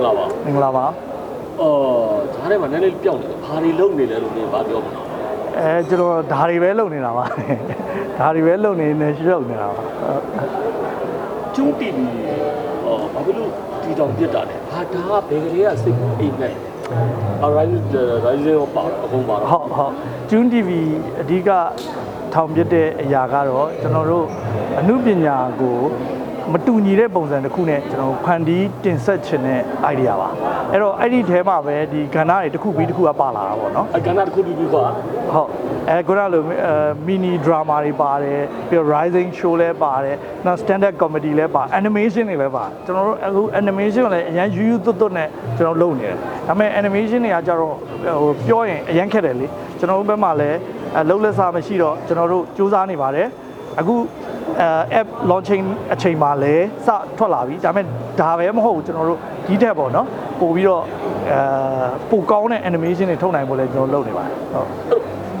င်္ဂလာပါမင်္ဂလာပါအော်ဈားထဲမှာနည်းနည်းလေးပျောက်နေတယ်ဘာတွေလုံနေလဲလို့နေပါပြောမလားအဲကျွန်တော်ဓာရီပဲလုံနေတာပါဓာရီပဲလုံနေနေရှုပ်နေတာပါကျုံးတီဗီအော်ဘာဖြစ်လို့ဒီတောင်ပြစ်တာလဲဟာဒါကဘယ်ကလေးကစိတ်ကူးအိမ်နဲ့ Arise Rising ကိုပါအကုန်ပါတော့ဟုတ်ဟုတ်ဂျွန်း TV အဓိကထောင်ပြတဲ့အရာကတော့ကျွန်တော်တို့အမှုပညာကို မတူညီတဲ့ပုံစံတစ်ခုနဲ့ကျွန်တော်ဖန်တီးတင်ဆက်ခြင်းတဲ့ idea ပါအဲ့တော့အဲ့ဒီထဲမှာပဲဒီကဏ္ဍတွေတစ်ခုပြီးတစ်ခုကပါလာတာပေါ့နော်အကဏ္ဍတစ်ခုပြီးပြီးပါဟုတ်အဲခုနလိုမီနီဒရာမာတွေပါတယ်ပြီးတော့ rising show လည်းပါတယ်နောက် standard comedy လည်းပါ animation တွေလည်းပါကျွန်တော်တို့အခု animation ကိုလည်းအရန်ယူယူသွတ်သွတ်နဲ့ကျွန်တော်လုပ်နေတယ်ဒါပေမဲ့ animation တွေကကြတော့ဟိုပြောရင်အရန်ခက်တယ်လေကျွန်တော်တို့ဘက်မှာလည်းအလုံးလက်စားမရှိတော့ကျွန်တော်တို့စူးစမ်းနေပါတယ်အခုအဲ app launching အချိန်မှာလည်းစထွက်လာပြီဒါပေမဲ့ဒါပဲမဟုတ်ဘူးကျွန်တော်တို့ဒီထက်ပေါ့နော်ပို့ပြီးတော့အဲပိုကောင်းတဲ့ animation တွေထုတ်နိုင်ဖို့လည်းကျွန်တော်လုပ်နေပါတယ်ဟုတ်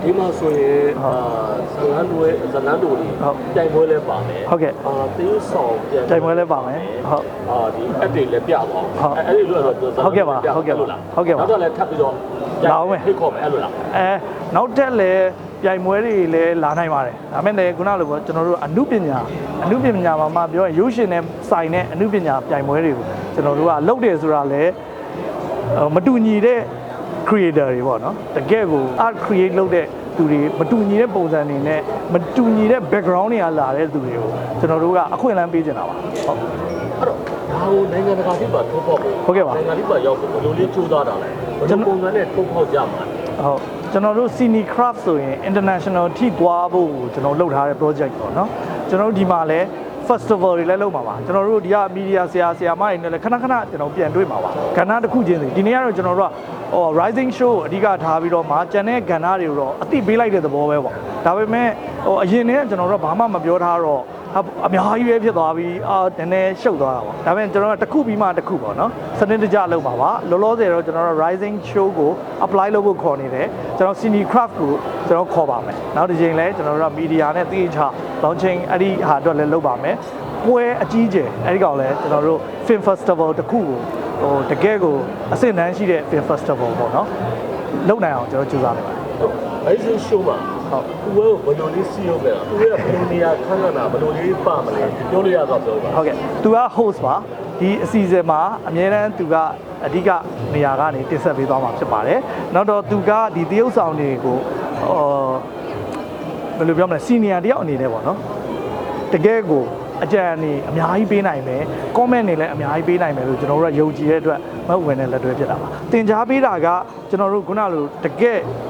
ဒီမှာဆိုရင်အာဇလန်းတွေဇလန်းတို့တွေဟုတ်တိုင်ပွဲလဲပါမယ်ဟုတ်ကဲ့အာတေးဆောင်ပြန်တိုင်ပွဲလည်းပါမယ်ဟုတ်အာဒီအက်တွေလည်းပြပါအောင်ဟုတ်အဲ့ဒီလိုတော့ဟုတ်ကဲ့ပါဟုတ်ကဲ့ပါဟုတ်ကဲ့ပါနောက်တော့လည်းထပ်ပြီးတော့လာအောင်မယ်ဖိတ်ခေါ်မယ်အဲ့လိုလားအဲနောက်တက်လည်း ပြိုင်ပွဲတွေလည်းလာနိုင်ပါတယ်ဒါပေမဲ့လည်းခုနလိုပေါ့ကျွန်တော်တို့အမှုပညာအမှုပညာမှာမှပြောရင်ရုပ်ရှင်နဲ့ဆိုင်တဲ့အမှုပညာပြိုင်ပွဲတွေကိုကျွန်တော်တို့ကလုပ်တယ်ဆိုတာလည်းဟိုမတူညီတဲ့ creator တွေပေါ့နော်တကယ်ကို art create လုပ်တဲ့သူတွေမတူညီတဲ့ပုံစံတွေနဲ့မတူညီတဲ့ background တွေကလာတဲ့သူတွေကိုကျွန်တော်တို့ကအခွင့်အလမ်းပေးချင်တာပါဟုတ်အဲ့တော့ဒါကိုနိုင်ငံတကာတိပါထုတ်ဖောက်ဖို့ဟုတ်ကဲ့ပါနိုင်ငံတိပါရောက်ဖို့ဘယ်လိုလေးကြိုးစားတာလဲဘယ်ကျွန်လိုတော်ပုံစံနဲ့ထုတ်ဖောက်ကြမှာလဲဟုတ် ကျွန်တော်တို့ Cine Craft ဆိုရင် international ထိသွားဖို့ကိုကျွန်တော်လုပ်ထားတဲ့ project ပေါ့နော်ကျွန်တော်တို့ဒီမှာလည်း festival တွေလည်းလုပ်မှာပါကျွန်တော်တို့ဒီက media ဆရာဆရာမတွေနဲ့လည်းခဏခဏကျွန်တော်ပြန်တွေ့မှာပါကဏ္ဍတစ်ခုချင်းစီဒီနေ့ကတော့ကျွန်တော်တို့ကဟို rising show ကိုအဓိကထားပြီးတော့မှကျန်တဲ့ကဏ္ဍတွေကိုတော့အသိပေးလိုက်တဲ့သဘောပဲပေါ့ဒါပေမဲ့ဟိုအရင်တည်းကကျွန်တော်တို့ကဘာမှမပြောထားတော့ဟာ အများကြီးပဲဖြစ်သွားပြီးအာနည်းနည်းရှုပ်သွားတာပေါ့ဒါပေမဲ့ကျွန်တော်တို့ကတစ်ခုပြီးမှတစ်ခုပေါ့နော်စနစ်တကျလုပ်ပါပါလောလောဆယ်တော့ကျွန်တော်တို့ rising show ကို apply လုပ်ဖို့ခေါ်နေတယ်ကျွန်တော် cine craft ကိုကျွန်တော်ခေါ်ပါမယ်နောက်တစ်ချိန်လဲကျွန်တော်တို့က media နဲ့သိချ launching အဲ့ဒီဟာအတွက်လည်းလုပ်ပါမယ်ပွဲအကြီးကျယ်အဲ့ဒီကောင်လဲကျွန်တော်တို့ film festival တစ်ခုကိုဟိုတကယ်ကိုအဆင့်တန်းရှိတဲ့ film festival ပေါ့နော်လုပ်နိုင်အောင်ကျွန်တော်ကြိုးစားနေပါတယ် အဲ့ဒီ show မှာဟုတ်သူ့ကိုဘယ်လိုလေးစီးရုံးလဲသူ့ရဲ့ဘယ်လိုနေရာခန်းကနာဘယ်လိုလေးပါမလဲပြောလို့ရတော့ပြောပါဟုတ်ကဲ့သူက host ပါဒီအစီအစဉ်မှာအများတန်းသူကအဓိကနေရာကနေတင်ဆက်ပေးသွားမှာဖြစ်ပါတယ်နောက်တော့သူကဒီတရုတ်ဆောင်တွေကိုဟောဘယ်လိုပြောမလဲစီနီယာတယောက်အနေနဲ့ပေါ့နော်တကယ်ကိုအကြံအနေအများကြီးပေးနိုင်မယ် comment တွေလည်းအများကြီးပေးနိုင်မယ်လို့ကျွန်တော်တို့ကယုံကြည်တဲ့အတွက်မဟုတ်ဝင်တဲ့လက်တွဲဖြစ်တာပါတင် जा ပေးတာကကျွန်တော်တို့ခုနလိုတကယ်ဟို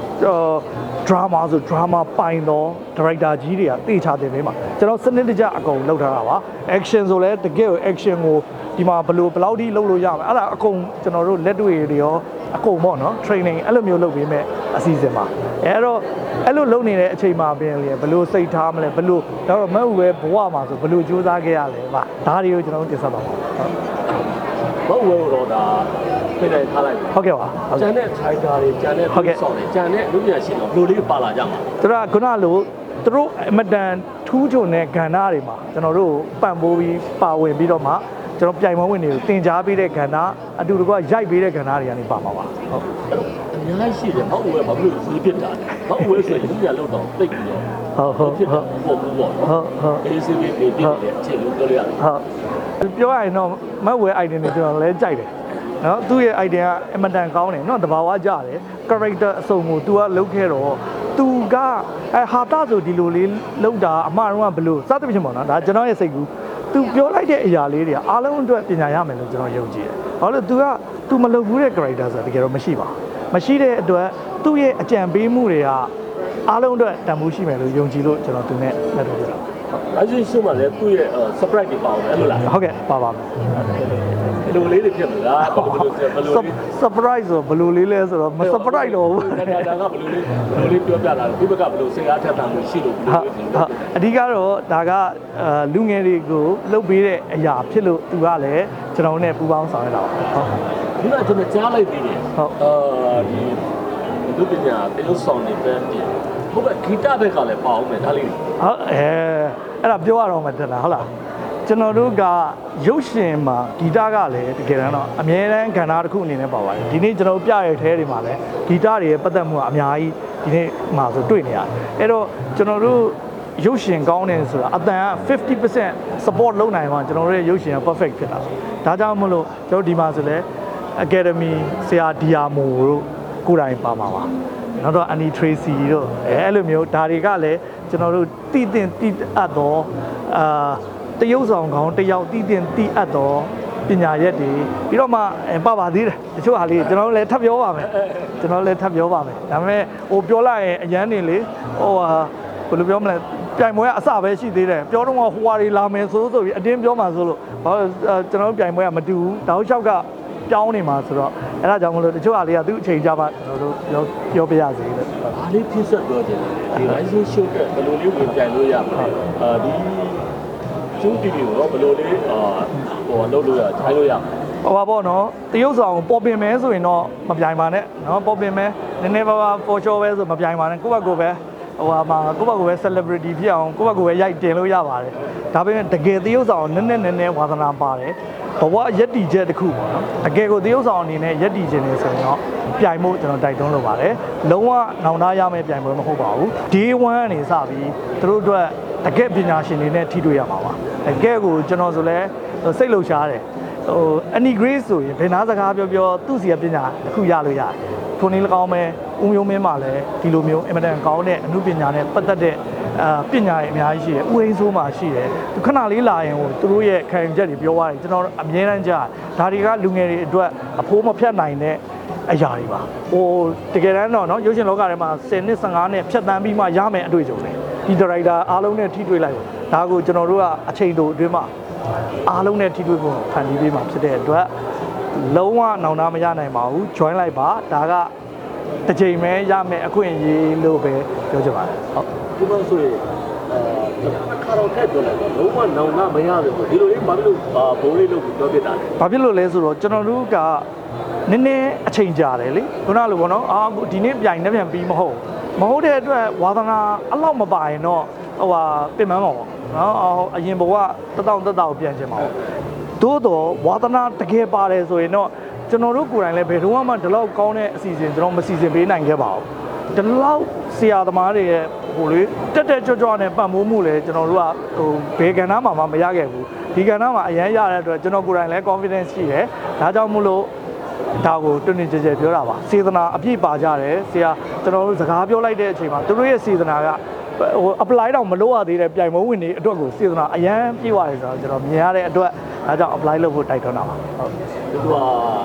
drama ဆို drama ပိုင်တော့ director ကြီးတွေကတေချာတင်ပေးမှာကျွန်တော်စနစ်တကျအကုန်လုပ်ထားတာပါ action ဆိုလဲတကယ်ကို action ကိုဒီမှာဘယ်လိုဘယ်လောက်ထိလုပ်လို့ရမလဲအဲ့ဒါအကုန်ကျွန်တော်တို့လက်တွေ့တွေရောအကုန်ပေါ့နော် training အဲ့လိုမျိုးလုပ်ပေးမဲ့အစီအစဉ်ပါအဲ့တော့အဲ့လိုလုပ်နေတဲ့အချိန်မှာပြင်လေဘယ်လိုစိတ်ထားမလဲဘယ်လိုဒါတော့မဟုတ်ပဲဘဝမှာဆိုဘယ်လိုကြိုးစားခဲ့ရလဲပါဒါတွေကိုကျွန်တော်တို့တင်ဆက်ပါပါဟုတ်မဟုတ်ဘူးတော့ဒါ ပြင်နေထားလိုက်ဟုတ်ကဲ့ပါဟုတ်ကျကဲ့န်တဲ့ fighter တွေကျန်တဲ့ ဟုတ်ကဲ့ဆောင်တွေကျန်တဲ့လူပြရှိတော့ဘယ်လိုလေးပါလာကြမှာသူတို့ကခုနလိုသူတို့အမတန်ထူးချွန်တဲ့ကဏ္ဍတွေမှာကျွန်တော်တို့ပံ့ပိုးပြီးပါဝင်ပြီးတော့မှကျွန်တော်ပြိုင်ပွဲဝင်တွေကိုတင် जा ပေးတဲ့ကဏ္ဍအတူတကွရိုက်ပေးတဲ့ကဏ္ဍတွေကနေပါမှာပါဟုတ်အများကြီးရှိတယ်မဟုတ်ဘူးဘာလို့စီးဖြစ်တာလဲမဟုတ်ဘူးဆိုရင်လူပြလောက်တော့တိတ်ပြီးတော့ဟုတ်ဟုတ်ဖြစ်ဟုတာတ်ပေါ့ဘူးပေါ့ဟုတ်ဟုတ်အေးစီးပြီးပြီးပြီးတဲ့အချိန်လို့ပြောလို့ရတယ် ဟုတ်ပြောရရင်တော့မက်ဝဲ idea တွေကျွန်တော်လည်းကြိုက်တယ် နော်သူ့ရဲ့ idea ကအမတန်ကောင်းတယ်နော်တဘာဝကြတယ် character အစုံကို तू ကလုပ်ခဲ့တော့ तू ကအဲဟာတာဆိုဒီလိုလေးလောက်တာအမှားတော့ကဘလို့စသဖြင့်ပေါ့နော်ဒါကျွန်တော်ရဲ့စိတ်ကူး तू ပြောလိုက်တဲ့အရာလေးတွေကအားလုံးအတွက်ပညာရမယ်လို့ကျွန်တော်ယုံကြည်တယ်ဘာလို့လဲ तू က तू မလုပ်ဘူးတဲ့ character ဆိုတာတကယ်တော့မရှိပါဘူးမရှိတဲ့အတွက်သူ့ရဲ့အကြံပေးမှုတွေကအားလုံးအတွက်တန်ဖိုးရှိမယ်လို့ယုံကြည်လို့ကျွန်တော်သူနဲ့လက်တွေ့ပြတာ အဲ့ဒီရှုမှလည်းသူ့ရဲ့ surprise တွေပါအောင်အဲ့လိုလား ဟုတ်ကဲ့ပါပါမယ် ဘယ်လိုလေးတွေဖြစ်မလားဘယ်လိုဘယ်လိုလေး surprise ဆိုဘယ်လိုလေးလဲဆိုတော့မ surprise တော့ဘူးဒါဒါကဘယ်လိုလေးဘယ်လိုလေးပြောပြလာလဲဒီဘက်ကဘယ်လိုစိတ်အားထက်သန်မှုရှိလို့ဘယ်ဟာလိုလေးဟာအဓိကတော့ဒါကအာလူငယ်တွေကိုလှုပ်ပေးတဲ့အရာဖြစ်လို့သူကလည်းကျွန်တော်နဲ့ပူးပေါင်းဆောင်ရတာပါဟုတ်ဒီကကျွန်တော်ကြားလိုက်သေးတယ်ဟုတ်အာဒီလူပညာတေလို့ဆောင်နေပဲပြင်ဟုတ်ကဲ့ဂီတဘက်ကလည်းပါအောင်မယ်ဒါလေးဟုတ်အဲအဲ့ဒါပြောရတော့မှတက်တာဟုတ်လား ကျွန်တော်တို့ကရုပ်ရှင်မှာဂီတကလည်းတကယ်တမ်းတော့အမြဲတမ်းကဏ္ဍတစ်ခုအနေနဲ့ပါပါတယ်ဒီနေ့ကျွန်တော်တို့ပြရတဲ့ထဲတွေမှာလည်းဂီတတွေရဲ့ပတ်သက်မှုကအများကြီးဒီနေ့မှာဆိုတွေ့နေရတယ်အဲ့တော့ကျွန်တော်တို့ရုပ်ရှင်ကောင်းတယ်ဆိုတာအတန်က50% support လုပ်နိုင်မှာကျွန်တော်တို့ရဲ့ရုပ်ရှင်က perfect ဖြစ်တာဒါကြောင့်မလို့ကျွန်တော်တို့ဒီမှာဆိုလဲ Academy ဆရာဒီယာမိုတို့ကိုယ်တိုင်ပါမှာပါနောက်တော့ Annie Tracy တို့အဲအဲ့လိုမျိုးဒါတွေကလည်းကျွန်တော်တို့တည်တင်တည်အပ်တော့အာ တရုပ်ဆောင်ကောင်းတယောက်တည်တင်တည်အပ်တော့ပညာရက်တွေပြီးတော့မှအဲပပါသေးတယ်တချို့ဟာလေးကျွန်တော်တို့လည်းထပ်ပြောပါမယ်ကျွန်တော်လည်းထပ်ပြောပါမယ်ဒါပေမဲ့ဟိုပြောလိုက်ရင်အရန်နေလေဟိုဟာဘယ်လိုပြောမလဲပြိုင်ပွဲကအစပဲရှိသေးတယ်ပြောတော့ဟိုဟာတွေလာမယ်ဆိုဆိုပြီးအတင်းပြောမှဆိုလို့ဘာလို့အဲကျွန်တော်တို့ပြိုင်ပွဲကမတူဘူးတောက်လျှောက်ကပြောင်းနေမှာဆိုတော့အဲ့ဒါကြောင့်မလို့တချို့ဟာလေးကသူ့အချိန်ကြမှာကျွန်တော်တို့ပြောပြောပြရစေလို့ဘာလေးဖြစ်ဆက်ပြောခြင်းလဲဒီ rising show ကဘယ်လိုလေးဝင်ပြိုင်လို့ရမလဲအာဒီ ကျူးတီတီကိုတော့ဘယ်လိုလေးအာဟိုလုပ်လို့ရထိုင်းလို့ရမလဲဟိုပါပေါ့နော်တရုတ်ဆောင်ပေါ်ပင်မဲဆိုရင်တော့မပြိုင်ပါနဲ့နော်ပေါ်ပင်မဲနည်းနည်းပါးပါ for sure ပဲဆိုမပြိုင်ပါနဲ့ကိုယ့်ဘက်ကိုယ်ပဲဟိုဟာမှာကိုယ့်ဘက်ကိုယ်ပဲ celebrity ဖြစ်အောင်ကိုယ့်ဘက်ကိုယ်ပဲရိုက်တင်လို့ရပါတယ်ဒါပေမဲ့တကယ်တရုတ်ဆောင်နည်းနည်းနည်းနည်းဝါသနာပါတယ်ဘဝရက်တီချက်တစ်ခုပေါ့နော်တကယ်ကိုတရုတ်ဆောင်အနေနဲ့ရက်တီခြင်းနေဆိုရင်တော့ပြိုင်ဖို့ကျွန်တော်တိုက်တွန်းလိုပါတယ်လုံးဝနောင်တရမယ့်ပြိုင်ပွဲမဟုတ်ပါဘူး day 1ကနေစပြီးသူတို့အတွက် တကယ်ပညာရှင်တွေနဲ့ထိတွေ့ရမှာပါတကယ်ကိုကျွန်တော်ဆိုလဲစိတ်လှုပ်ရှားတယ်ဟို any grace ဆိုရင်ဘယ်နာစကားပြောပြောသူ့စီကပညာတစ်ခုရလို့ရတယ်။ထိုနည်း၎င်းပဲဦးမျိုးမင်းမှလည်းဒီလိုမျိုးအင်မတန်ကောင်းတဲ့အမှုပညာနဲ့ပတ်သက်တဲ့အာပညာတွေအများကြီးရှိတယ်။ဦးဟိန်းဆိုးမှရှိတယ်။သူခဏလေးလာရင်ဟိုသူတို့ရဲ့ခံယူချက်တွေပြောသွားတယ်ကျွန်တော်အမြဲတမ်းကြားဒါတွေကလူငယ်တွေအတွက်အဖိုးမဖြတ်နိုင်တဲ့အရာတွေပါ။ဟိုတကယ်တမ်းတော့နော်ရုပ်ရှင်လောကထဲမှာ10နှစ်15နှစ်ဖြတ်တန်းပြီးမှရမယ်အတွေ့အကြုံတွေ ဒီဒါရိုက်တာအားလုံးနဲ့ထိတွေ့လိုက်ပါဒါကိုကျွန်တော်တို့ကအချိန်တိုအတွင်းမှာအားလုံးနဲ့ထိတွေ့ဖို့ဖန်တီးပေးမှာဖြစ်တဲ့အတွက်လုံးဝနောင်တမရနိုင်ပါဘူး join လိုက်ပါဒါကတစ်ချိန်ပဲရမယ်အခွင့်အရေးလို့ပဲပြောချင်ပါတယ်ဟုတ်ဒီမှာဆိုရင် အာခါတော့ထက်ပြောလိုက်တော့လုံးဝနောင်နာမရဘူးဒီလိုလေးဘာဖြစ်လို့အာဘိုးလေးလို့ပြောပြတာလဲဘာဖြစ်လို့လဲဆိုတော့ကျွန်တော်တို့ကနည်းနည်းအချိန်ကြာတယ်လေခုနလိုပေါ့နော်အာအခုဒီနေ့ပြိုင်နေပြန်ပြီးမဟုတ်မဟုတ်တဲ့အတွက်ဝါသနာအလောက်မပါရင်တော့ဟိုဟာပြင်ပန်းမှာပေါ့နော်အော်အရင်ဘဝတက်တောင့်တက်တောင့်ပြန်ချင်ပါဘူးသို့တော့ဝါသနာတကယ်ပါတယ်ဆိုရင်တော့ကျွန်တော်တို့ကိုယ်တိုင်လည်းဘယ်တော့မှဒီလောက်ကောင်းတဲ့အစီအစဉ်ကျွန်တော်မစီစဉ်ပေးနိုင်ခဲ့ပါဘူး ဒီလောက်ဆရာသမားတွေရဲ့ဟိုလေတက်တက်ကြွကြွနဲ့ပတ်မိုးမှုလည်းကျွန်တော်တို့ကဟိုဘယ်ကဏ္ဍမှာမှမရခဲ့ဘူးဒီကဏ္ဍမှာအရန်ရတဲ့အတွက်ကျွန်တော်ကိုယ်တိုင်လည်း confidence ရှိတယ်ဒါကြောင့်မို့လို့ဒါကိုတွင်တွင်ကြဲကြဲပြောတာပါစေတနာအပြည့်ပါကြတယ်ဆရာကျွန်တော်တို့စကားပြောလိုက်တဲ့အချိန်မှာသူတို့ရဲ့စေတနာကဟို apply တော့မလုပ်ရသေးတဲ့ပြိုင်မုံဝင်တွေအတွက်ကိုစေတနာအရန်ပြည့်သွားတယ်ဆိုတော့ကျွန်တော်မြင်ရတဲ့အတွက်ဒါကြောင့် apply လုပ်ဖို့တိုက်တွန်းတာပါဟုတ်ဒီက